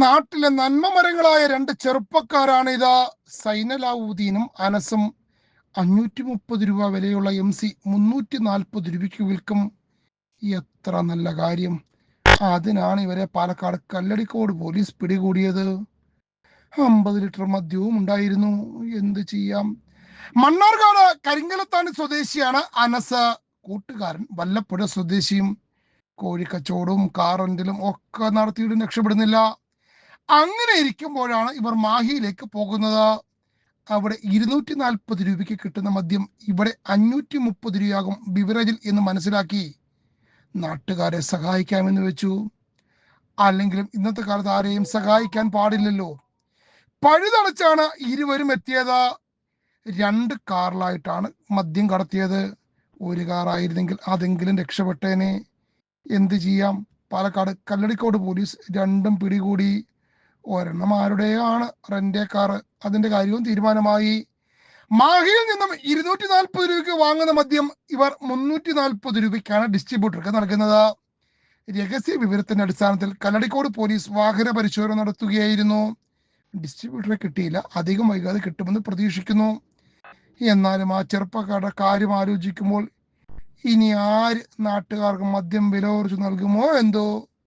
നാട്ടിലെ നന്മമരങ്ങളായ രണ്ട് ചെറുപ്പക്കാരാണ് ഇതാ സൈനലാവുദ്ദീനും അനസും. അഞ്ഞൂറ്റി മുപ്പത് രൂപ വിലയുള്ള എം സി മുന്നൂറ്റി നാൽപ്പത് രൂപയ്ക്ക് വിൽക്കും. എത്ര നല്ല കാര്യം. അതിനാണ് ഇവരെ പാലക്കാട് കല്ലടിക്കോട് പോലീസ് പിടികൂടിയത്. അമ്പത് ലിറ്റർ മദ്യവും ഉണ്ടായിരുന്നു. എന്ത് ചെയ്യാം? മണ്ണാർക്കാട് കരിങ്കലത്താണി സ്വദേശിയാണ് അനസ്. കൂട്ടുകാരൻ വല്ലപ്പുഴ സ്വദേശിയും. കോഴിക്കച്ചവടവും കാർ റെന്റിലും ഒക്കെ നടത്തിയിട്ടും രക്ഷപ്പെടുന്നില്ല. അങ്ങനെ ഇരിക്കുമ്പോഴാണ് ഇവർ മാഹിയിലേക്ക് പോകുന്നത്. അവിടെ ഇരുന്നൂറ്റി നാൽപ്പത് രൂപയ്ക്ക് കിട്ടുന്ന മദ്യം ഇവിടെ അഞ്ഞൂറ്റി മുപ്പത് രൂപയാകും ബിവറേജിൽ എന്ന് മനസ്സിലാക്കി. നാട്ടുകാരെ സഹായിക്കാമെന്ന് വെച്ചു. അല്ലെങ്കിലും ഇന്നത്തെ കാലത്ത് ആരെയും സഹായിക്കാൻ പാടില്ലല്ലോ. പഴുതടച്ചാണ് ഇരുവരും എത്തിയത്. രണ്ട് കാറിലായിട്ടാണ് മദ്യം കടത്തിയത്. ഒരു കാറായിരുന്നെങ്കിൽ അതെങ്കിലും രക്ഷപ്പെട്ടേനെ. എന്ത് ചെയ്യാം? പാലക്കാട് കല്ലടിക്കോട് പോലീസ് രണ്ടും പിടികൂടി. ഒരെണ്ണം ആരുടെയാണ്? റെന്റേ കാർ അതിന്റെ കാര്യവും തീരുമാനമായി. മാഹിയിൽ നിന്നും ഇരുന്നൂറ്റി നാൽപ്പത് രൂപയ്ക്ക് വാങ്ങുന്ന മദ്യം ഇവർ മുന്നൂറ്റി നാൽപ്പത് രൂപയ്ക്കാണ് ഡിസ്ട്രിബ്യൂട്ടർക്ക് നൽകുന്നത്. രഹസ്യ വിവരത്തിന്റെ അടിസ്ഥാനത്തിൽ കല്ലടിക്കോട് പോലീസ് വാഹന പരിശോധന നടത്തുകയായിരുന്നു. ഡിസ്ട്രിബ്യൂട്ടറെ കിട്ടിയില്ല. അധികം വൈകാതെ കിട്ടുമെന്ന് പ്രതീക്ഷിക്കുന്നു. എന്നാലും ആ ചെറുപ്പക്കാരുടെ കാര്യം ആലോചിക്കുമ്പോൾ ഇനി ആര് നാട്ടുകാർക്ക് മദ്യം വില കുറച്ച് നൽകുമോ എന്തോ?